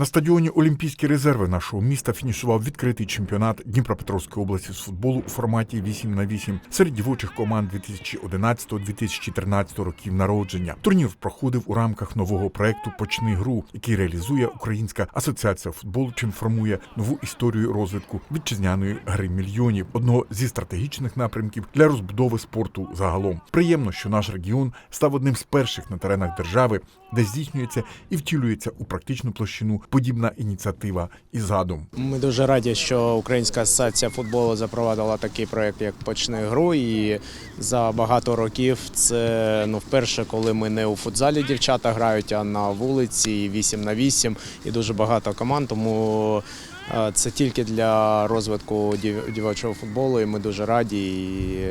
На стадіоні Олімпійські резерви нашого міста фінішував відкритий чемпіонат Дніпропетровської області з футболу у форматі 8 на 8 серед дівочих команд 2011-2013 років народження. Турнір проходив у рамках нового проекту Почни гру, який реалізує Українська асоціація футболу, чим формує нову історію розвитку вітчизняної гри мільйонів, одного зі стратегічних напрямків для розбудови спорту загалом. Приємно, що наш регіон став одним з перших на теренах держави, де здійснюється і втілюється у практичну площину подібна ініціатива і задум. Ми дуже раді, що Українська асоціація футболу запровадила такий проект, як почни гру. І за багато років це ну вперше, коли ми не у футзалі дівчата грають, а на вулиці 8 на 8 і дуже багато команд. Тому е, це тільки для розвитку дів- дівочого футболу. І ми дуже раді,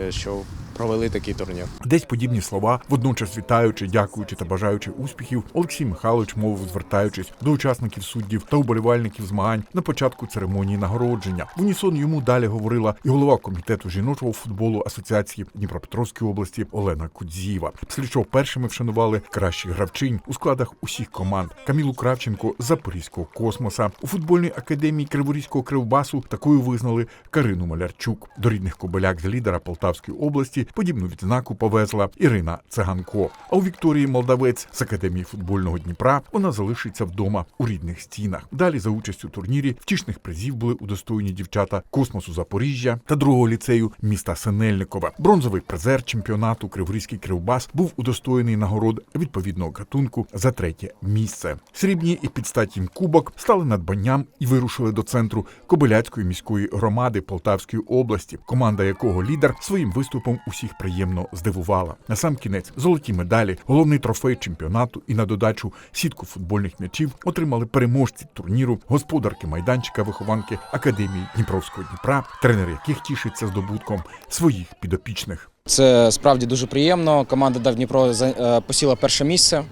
що провели такий турнір. Десь подібні слова, водночас вітаючи, дякуючи та бажаючи успіхів, Олексій Михайлович мовив, звертаючись до учасників суддів та уболівальників змагань на початку церемонії нагородження. В унісон йому далі говорила і голова комітету жіночого футболу Асоціації Дніпропетровської області Олена Кудзієва. Після першими вшанували кращих гравчинь у складах усіх команд Камілу Кравченко Запорізького космоса. У футбольній академії Криворізького кривбасу такою визнали Карину Малярчук. До рідних кобиляк з лідера Полтавської області подібну відзнаку повезла Ірина Циганко. А у Вікторії Молдавець з академії футбольного Дніпра вона залишиться вдома у рідних стінах. Далі за участь у турнірі втішних призів були удостоєні дівчата космосу Запоріжжя та другого ліцею міста Синельникова. Бронзовий призер чемпіонату Криворізький кривбас був удостоєний нагород відповідного гатунку за третє місце. Срібні і підстать їм кубок стали надбанням і вирушили до центру Кобиляцької міської громади Полтавської області, команда якого лідер своїм виступом усіх приємно здивувала. На сам кінець золоті медалі, головний трофей чемпіонату і на додачу сітку футбольних м'ячів отримали переможці турніру, господарки майданчика, вихованки академії Дніпровського Дніпра, тренер яких тішиться здобутком своїх підопічних. Це справді дуже приємно. Команда Дав Дніпро е, посіла перше місце.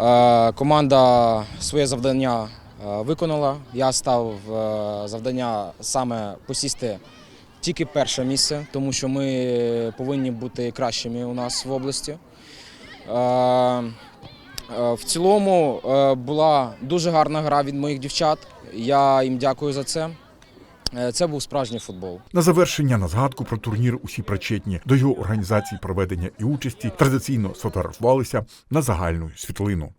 Е, Команда своє завдання е, виконала. Я став завдання саме посісти тільки перше місце, тому що ми повинні бути кращими у нас в області. Е, е, В цілому е, була дуже гарна гра від моїх дівчат. Я їм дякую за це. Е, Це був справжній футбол. На завершення на згадку про турнір усі причетні до його організації, проведення і участі традиційно сфотографувалися на загальну світлину.